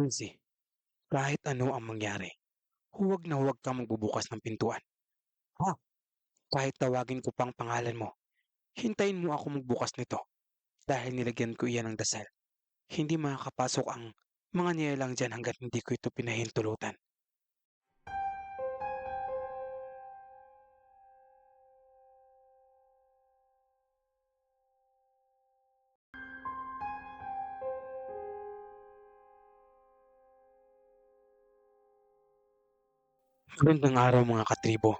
Lindsay, kahit ano ang mangyari, huwag na huwag kang magbubukas ng pintuan. Ha? Kahit tawagin ko pang pangalan mo, hintayin mo ako magbukas nito dahil nilagyan ko iyan ng dasal. Hindi makakapasok ang mga nilalang dyan hanggat hindi ko ito pinahintulutan. Magandang araw mga katribo.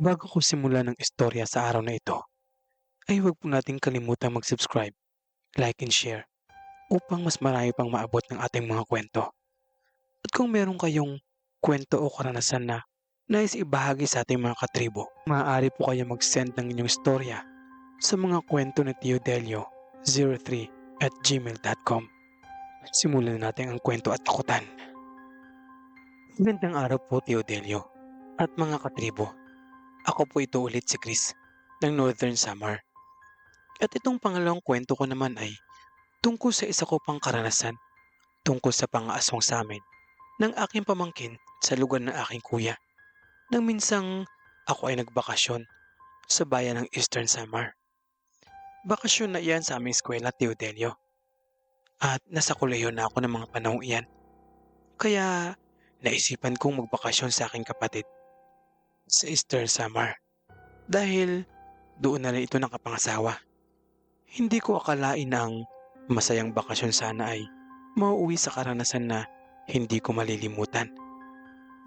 Bago ko simulan ng istorya sa araw na ito, ay huwag po nating kalimutang mag-subscribe, like and share upang mas marami pang maabot ng ating mga kwento. At kung meron kayong kwento o karanasan na nais ibahagi sa ating mga katribo, maaari po kayo mag-send ng inyong istorya sa mga kwento ni Tio Delio 03 at gmail.com. Simulan na natin ang kwento at takutan. Magandang araw po, Tio Delio. At mga katribo, ako po ito ulit si Chris ng Northern Samar. At itong pangalawang kwento ko naman ay tungkol sa isa ko pang karanasan tungkol sa pangaaswang sa amin ng aking pamangkin sa lugar ng aking kuya. Nang minsang ako ay nagbakasyon sa bayan ng Eastern Samar. Bakasyon na iyan sa aming eskwela, Tio Delio. At nasa kolehiyo na ako ng mga panahong iyan. Kaya naisipan kong magbakasyon sa aking kapatid sa Eastern Samar dahil doon na rin ito nakapangasawa. Hindi ko akalain na ang masayang bakasyon sana ay mauuwi sa karanasan na hindi ko malilimutan.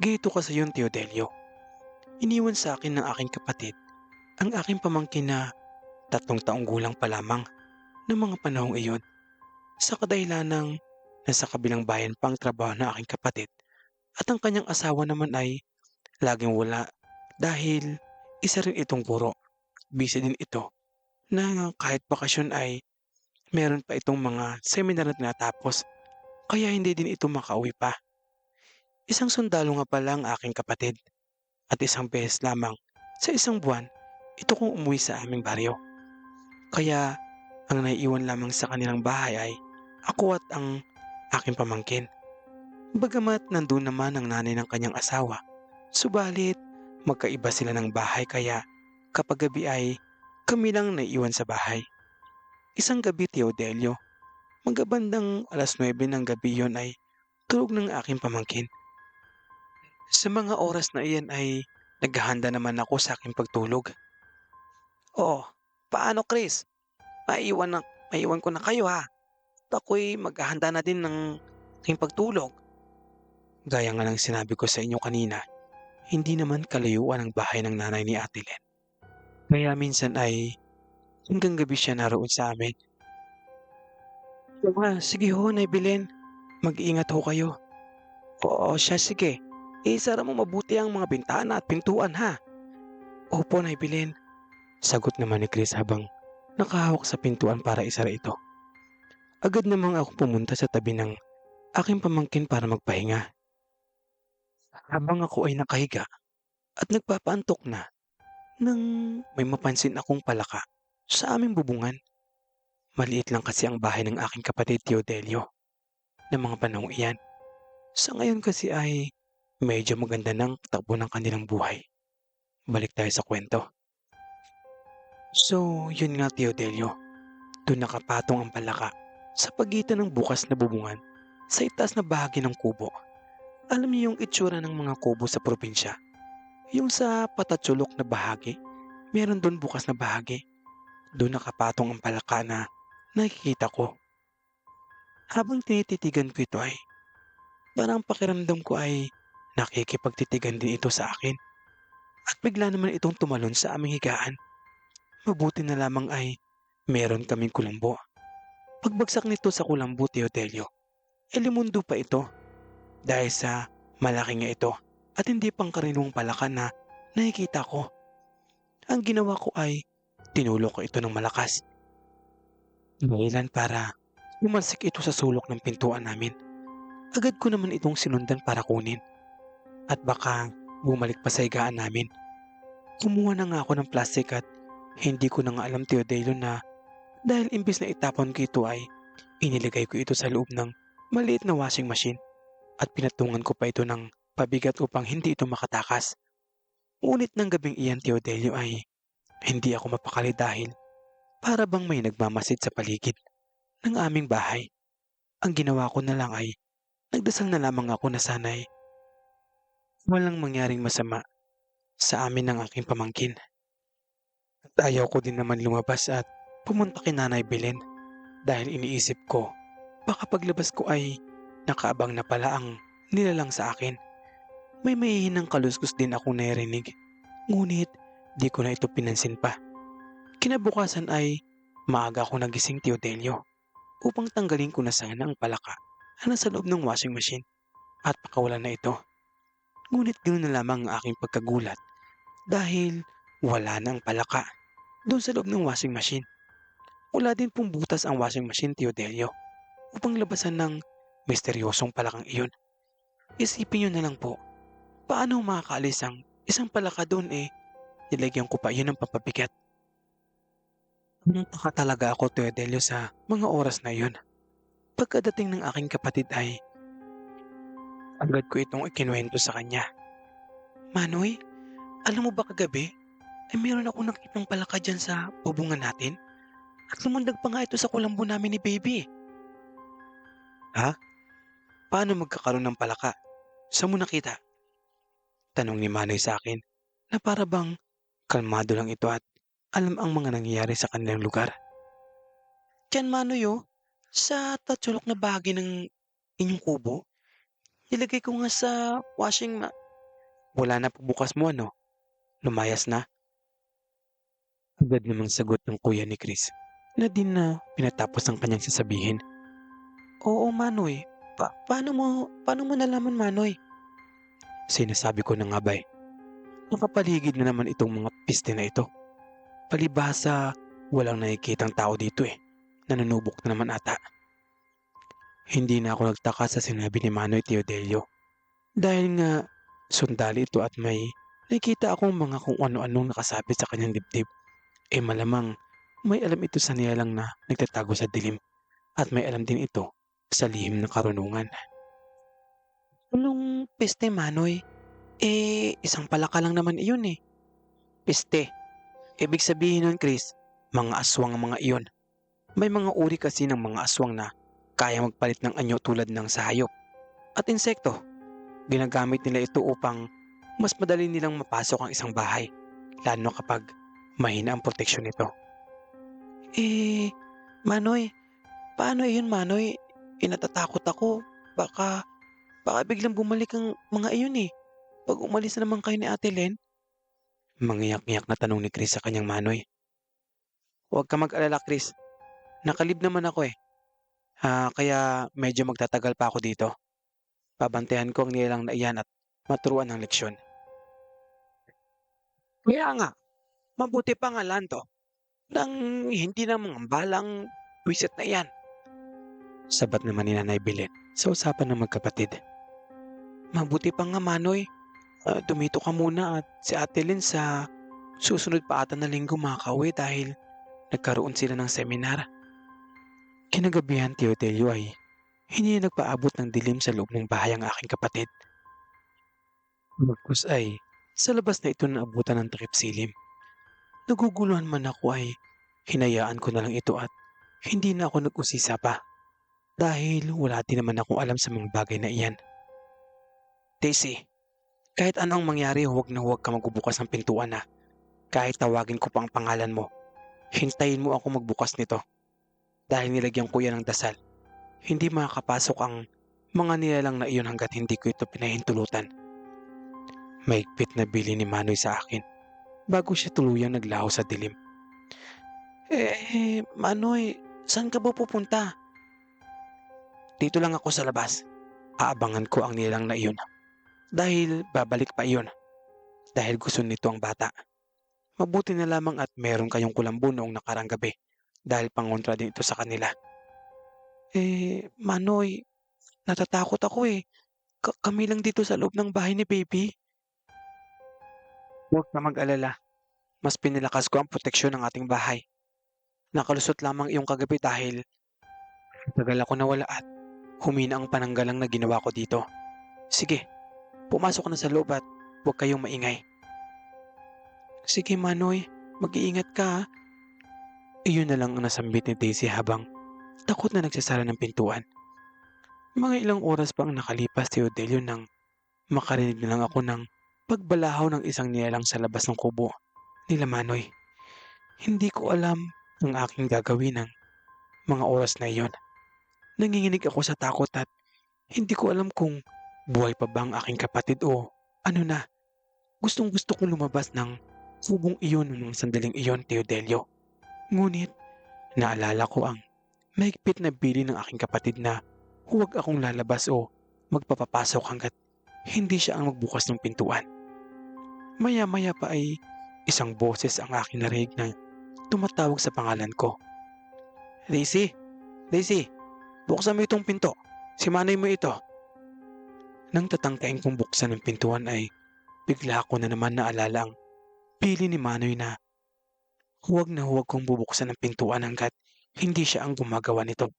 Gito kasi yun, Teodelio. Iniwan sa akin ng aking kapatid ang aking pamangkin na tatlong taong gulang pa lamang ng mga panahong iyon sa kadahilan ng nasa kabilang bayan pang trabaho ng aking kapatid at ang kanyang asawa naman ay laging wala dahil isa rin itong guro. Busy din ito na kahit bakasyon ay meron pa itong mga seminar na tinatapos kaya hindi din ito makauwi pa. Isang sundalo nga pala ang aking kapatid at isang beses lamang sa isang buwan ito kong umuwi sa aming baryo. Kaya ang naiiwan lamang sa kanilang bahay ay ako at ang aking pamangkin. Bagamat nandun naman ang nanay ng kanyang asawa, subalit magkaiba sila ng bahay kaya kapag gabi ay kami lang naiiwan sa bahay. Isang gabi, Tio Delio, magabandang alas 9 ng gabi yon ay tulog ng aking pamangkin. Sa mga oras na iyan ay naghahanda naman ako sa aking pagtulog. Oh, paano Chris? Maiwan, na, maiwan ko na kayo ha. At ako'y maghahanda na din ng aking pagtulog. Gaya nga ng sinabi ko sa inyo kanina, hindi naman kalayuan ang bahay ng nanay ni Ate Len. Kaya minsan ay hanggang gabi siya naroon sa amin. Ah, sige ho, Nay Belen. Mag-iingat ho kayo. Oo, siya sige. Isara mo mabuti ang mga bintana at pintuan ha. Opo, Nay Belen. Sagot naman ni Chris habang nakahawak sa pintuan para isara ito. Agad namang ako pumunta sa tabi ng aking pamangkin para magpahinga. Habang ako ay nakahiga at nagpapaantok na, nang may mapansin akong palaka sa aming bubungan. Maliit lang kasi ang bahay ng aking kapatid Tio Delio ng mga panahong iyan. Sa ngayon kasi ay medyo maganda ng takbo ng kanilang buhay. Balik tayo sa kwento. So, yun nga Tio Delio. Doon nakapatong ang palaka sa pagitan ng bukas na bubungan sa itaas na bahagi ng kubo. Alam niyo yung itsura ng mga kubo sa probinsya? Yung sa patatsulok na bahagi, meron doon bukas na bahagi. Doon nakapatong ang palaka na nakikita ko. Habang tinititigan ko ito ay, parang pakiramdam ko ay nakikipagtitigan din ito sa akin. At bigla naman itong tumalon sa aming higaan. Mabuti na lamang ay meron kaming kulambo. Pagbagsak nito sa kulambo, Teodelio, elimundo pa ito dahil sa malaki nga ito at hindi pang karinong palaka na nakikita ko. Ang ginawa ko ay tinulok ko ito ng malakas. Dahilan para umalsik ito sa sulok ng pintuan namin. Agad ko naman itong sinundan para kunin. At baka bumalik pa sa higaan namin. Kumuha na nga ako ng plastic at hindi ko na nga alam Teodelo na dahil imbis na itapon ko ito ay inilagay ko ito sa loob ng maliit na washing machine at pinatungan ko pa ito ng pabigat upang hindi ito makatakas. Ngunit ng gabing iyan, Teodelio, ay hindi ako mapakali dahil para bang may nagmamasid sa paligid ng aming bahay. Ang ginawa ko na lang ay nagdasal na lamang ako na sana'y walang mangyaring masama sa amin ng aking pamangkin. At ayaw ko din naman lumabas at pumunta kay Nanay Belen dahil iniisip ko baka paglabas ko ay nakaabang na pala ang nilalang sa akin. May mahihinang kaluskos din ako narinig. Ngunit di ko na ito pinansin pa. Kinabukasan ay maaga ako nagising Teodelio upang tanggalin ko na sana ang palaka na nasa loob ng washing machine at pakawalan na ito. Ngunit ganoon na lamang ang aking pagkagulat dahil wala na ang palaka doon sa loob ng washing machine. Wala din pong butas ang washing machine Teodelio upang labasan ng misteryosong palakang iyon. Isipin nyo na lang po, paano makakaalis ang isang palaka doon eh, nilagyan ko pa iyon ng pampabigat. Nagtaka talaga ako Teodelio sa mga oras na iyon. Pagkadating ng aking kapatid ay agad ko itong ikinuwento sa kanya. Manoy, alam mo ba kagabi, ay meron ako nakitang palaka dyan sa bubungan natin? At lumundag pa nga ito sa kulambo namin ni baby. Ha? Paano magkakaroon ng palaka? Saan mo nakita? Tanong ni Manoy sa akin na para bang kalmado lang ito at alam ang mga nangyayari sa kanilang lugar. Diyan Manoy oh, sa tatsulok na bahagi ng inyong kubo, nilagay ko nga sa washing ma... Wala na pagbukas mo ano? Lumayas na? Agad namang sagot ng kuya ni Chris na din na pinatapos ang kanyang sasabihin. Oo, Manoy. Pa paano mo, paano mo nalaman, Manoy? Sinasabi ko na nga ba eh. Nakapaligid na naman itong mga piste na ito. Palibhasa, walang nakikitang tao dito eh. Nanunubok na naman ata. Hindi na ako nagtaka sa sinabi ni Manoy Teodelio. Dahil nga, sundali ito at may nakikita akong mga kung ano-anong nakasabit sa kanyang dibdib. Eh malamang, may alam ito sa niyalang na nagtatago sa dilim. At may alam din ito sa lihim ng karunungan. Anong peste, Manoy? Eh, isang palaka lang naman iyon eh. Peste. Ibig sabihin nun, Chris, mga aswang ang mga iyon. May mga uri kasi ng mga aswang na kaya magpalit ng anyo tulad ng sa hayop. At insekto. Ginagamit nila ito upang mas madali nilang mapasok ang isang bahay. Lalo kapag mahina ang proteksyon nito. Eh, Manoy, paano iyon, Manoy? Inatatakot ako. Baka, baka biglang bumalik ang mga iyon eh. Pag umalis na naman kayo ni Ate Len. Mangiyak-ngiyak na tanong ni Chris sa kanyang Manoy. Huwag ka mag-alala, Chris. Nakalib naman ako eh. Ah, kaya medyo magtatagal pa ako dito. Babantayan ko ang nilalang na iyan at maturuan ng leksyon. Kaya nga, mabuti pa nga Lanto nang hindi na mga balang wisit na iyan. Sabat naman ni Nanay Belen sa usapan ng magkapatid. Mabuti pa nga Manoy, Ah, dumito ka muna at si Ate Lynn sa susunod pa ata na linggo makakauwi dahil nagkaroon sila ng seminar. Kinagabihan Teodelio ay hindi nagpaabot ng dilim sa loob ng bahay ang aking kapatid. Bagkus ay sa labas na ito naabutan ng takip silim. Naguguluhan man ako ay hinayaan ko na lang ito at hindi na ako nag-usisa pa dahil wala din naman akong alam sa mga bagay na iyan. Daisy, kahit ano ang mangyari, huwag na huwag ka magbubukas ng pintuan na. Kahit tawagin ko pa ang pangalan mo, hintayin mo ako magbukas nito. Dahil nilagyan ko yan ng dasal. Hindi makakapasok ang mga nilalang na iyon hanggat hindi ko ito pinahintulutan. Maigpit na bili ni Manoy sa akin bago siya tuluyang naglaho sa dilim. Eh, Manoy, saan ka ba pupunta? Dito lang ako sa labas. Aabangan ko ang nilalang na iyon dahil babalik pa iyon. Dahil gusto nito ang bata. Mabuti na lamang at meron kayong kulambo noong nakarang gabi dahil pangontra din ito sa kanila. Eh, Manoy, natatakot ako eh. Ka- kami lang dito sa loob ng bahay ni baby. Huwag na mag-alala. Mas pinilakas ko ang proteksyon ng ating bahay. Nakalusot lamang iyong kagabi dahil tagal ako nawala at humina ang pananggalang na ginawa ko dito. Sige, pumasok na sa loob at huwag kayong maingay. Sige Manoy, mag-iingat ka. Iyon na lang ang nasambit ni Daisy habang takot na nagsasara ng pintuan. Mga ilang oras pa ang nakalipas si Odelio nang makarinig na lang ako ng pagbalahaw ng isang nilalang sa labas ng kubo nila Manoy. Hindi ko alam ang aking gagawin ng mga oras na iyon. Nanginginig ako sa takot at hindi ko alam kung buhay pa ba ang aking kapatid o ano na. Gustong gusto kong lumabas ng kubong iyon ng mga sandaling iyon, Teodelio. Ngunit naalala ko ang mahigpit na bili ng aking kapatid na huwag akong lalabas o magpapapasok hanggat hindi siya ang magbukas ng pintuan. Maya-maya pa ay isang boses ang aking narinig na tumatawag sa pangalan ko. Daisy! Daisy! Buksan mo itong pinto. Si Manoy mo ito. Nang tatangkain kong buksan ng pintuan ay bigla ko na naman naalala ang pili ni Manoy na huwag na huwag kong bubuksan ng pintuan hanggat hindi siya ang gumagawa nito.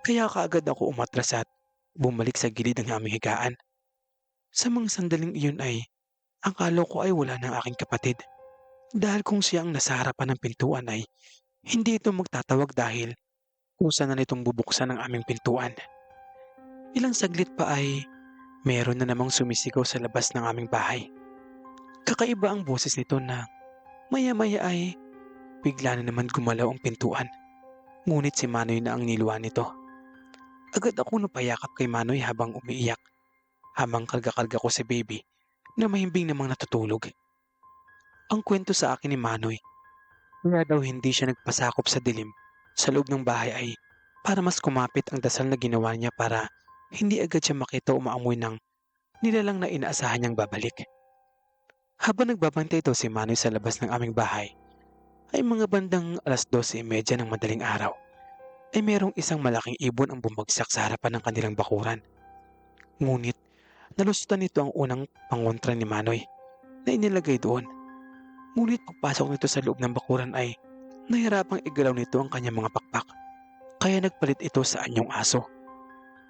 Kaya kaagad ako umatras at bumalik sa gilid ng aming higaan. Sa mga sandaling iyon ay ang kalo ko ay wala ng aking kapatid. Dahil kung siya ang nasa harapan ng pintuan ay hindi ito magtatawag dahil kusa na nitong bubuksan ang aming pintuan. Ilang saglit pa ay meron na namang sumisigaw sa labas ng aming bahay. Kakaiba ang boses nito na maya-maya ay bigla na naman gumalaw ang pintuan. Ngunit si Manoy na ang niluwa nito. Agad ako napayakap kay Manoy habang umiiyak. Habang karga-karga ko si baby na mahimbing namang natutulog. Ang kwento sa akin ni Manoy, kaya daw hindi siya nagpasakop sa dilim sa loob ng bahay ay para mas kumapit ang dasal na ginawa niya para hindi agad siya makita o maamoy ng nilalang na inaasahan niyang babalik. Habang nagbabantay ito si Manoy sa labas ng aming bahay, ay mga bandang alas 12.30 ng madaling araw, ay merong isang malaking ibon ang bumagsak sa harapan ng kanilang bakuran. Ngunit, nalusutan nito ang unang pangontra ni Manoy na inilagay doon. Ngunit pagpasok nito sa loob ng bakuran ay nahirapang igalaw nito ang kanyang mga pakpak. Kaya nagpalit ito sa anyong aso.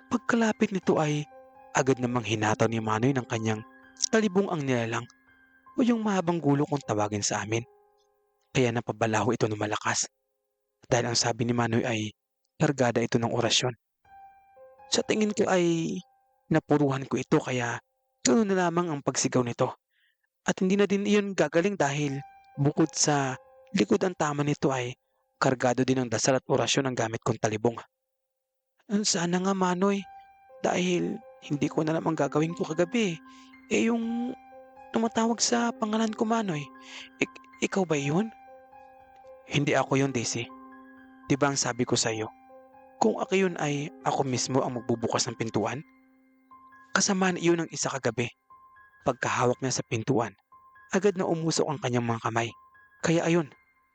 Pagkalapit nito ay agad namang hinataw ni Manoy ng kanyang talibong ang nilalang o yung mahabang gulo kung tawagin sa amin. Kaya napabalaho ito ng malakas. Dahil ang sabi ni Manoy ay kargada ito ng orasyon. Sa tingin ko ay napuruhan ko ito kaya ganoon na lamang ang pagsigaw nito. At hindi na din iyon gagaling dahil bukod sa likod ang tama nito ay kargado din ng dasal at orasyon ang gamit kong talibong. Sana nga Manoy, dahil hindi ko na naman gagawin ko kagabi. Eh yung tumatawag sa pangalan ko Manoy, ik- ikaw ba yun? Hindi ako yun Daisy. Di ba ang sabi ko sa iyo? Kung ako yun ay ako mismo ang magbubukas ng pintuan? Kasamaan iyon ng isa kagabi. Pagkahawak niya sa pintuan, agad na umusok ang kanyang mga kamay. Kaya ayun,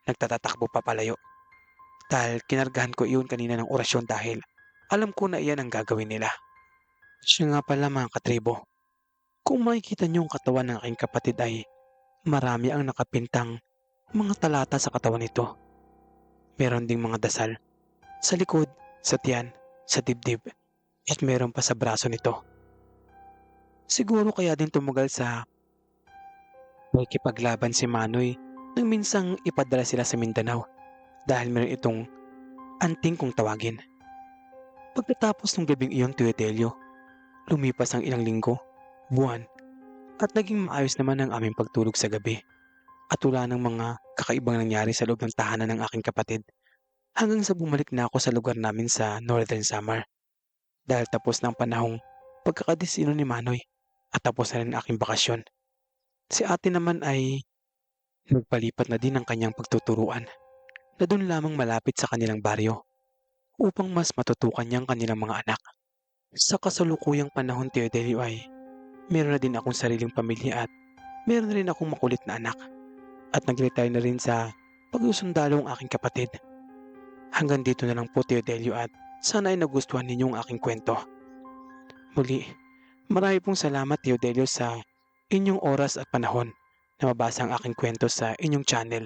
nagtatatakbo papalayo. Dahil kinargahan ko iyon kanina ng orasyon dahil alam ko na iyan ang gagawin nila. Siya nga pala mga katribo. Kung makikita niyo ang katawan ng aking kapatid ay marami ang nakapintang mga talata sa katawan nito. Meron ding mga dasal sa likod, sa tiyan, sa dibdib, at meron pa sa braso nito. Siguro kaya din tumugal sa makikipaglaban si Manoy nang minsang ipadala sila sa Mindanao dahil meron itong anting kung tawagin. Pagkatapos ng gabing iyon, Teodelio, lumipas ang ilang linggo, buwan, at naging maayos naman ang aming pagtulog sa gabi at wala ng mga kakaibang nangyari sa loob ng tahanan ng aking kapatid hanggang sa bumalik na ako sa lugar namin sa Northern Samar dahil tapos ng panahong pagkakadesino ni Manoy at tapos na rin ang aking bakasyon. Si ate naman ay nagpalipat na din ng kanyang pagtuturuan na doon lamang malapit sa kanilang baryo upang mas matutukan niyang kanilang mga anak. Sa kasalukuyang panahon Teodelio ay meron na din akong sariling pamilya at meron na rin akong makulit na anak at nag-retire na rin sa pagsusundalo ang aking kapatid. Hanggang dito na lang po Teodelio at sana ay nagustuhan ninyo ang aking kwento. Muli, marami pong salamat Teodelio sa inyong oras at panahon na mabasa ang aking kwento sa inyong channel.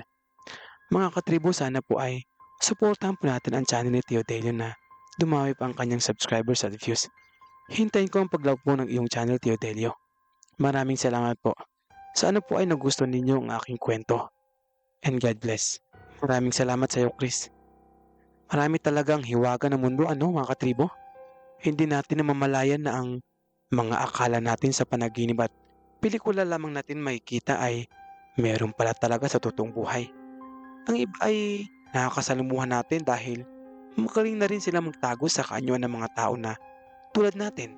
Mga katribo, sana po ay suportahan po natin ang channel ni Teodelio na dumami pa ang kanyang subscribers at views. Hintayin ko ang pag-love po ng iyong channel, Tio Delio. Maraming salamat po. Sana po ay nagustuhan ninyo ang aking kwento. And God bless. Maraming salamat sa iyo, Chris. Marami talagang hiwaga ng mundo, ano mga katribo? Hindi natin namamalayan na ang mga akala natin sa panaginip at pelikula lamang natin makikita ay meron pala talaga sa totoong buhay. Ang iba ay nakakasalimuhan natin dahil magaling na rin sila magtago sa kaanyuan ng mga tao na tulad natin.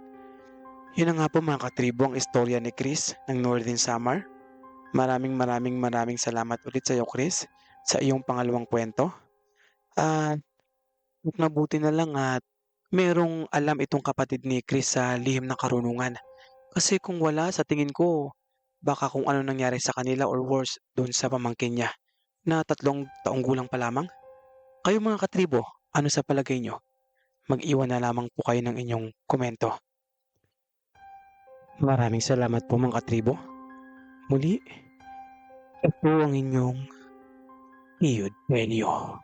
Yun na nga po mga katribo ang istorya ni Chris ng Northern Summer. Maraming maraming maraming salamat ulit sa iyo Chris sa iyong pangalawang kwento. At mabuti na lang at merong alam itong kapatid ni Chris sa lihim na karunungan. Kasi kung wala sa tingin ko baka kung ano nangyari sa kanila or worse doon sa pamangkin niya na tatlong taong gulang pa lamang. Kayo mga katribo, ano sa palagay nyo? Mag-iwan na lamang po kayo ng inyong komento. Maraming salamat po mga katribo. Muli, ito ang inyong Iyod Benyo.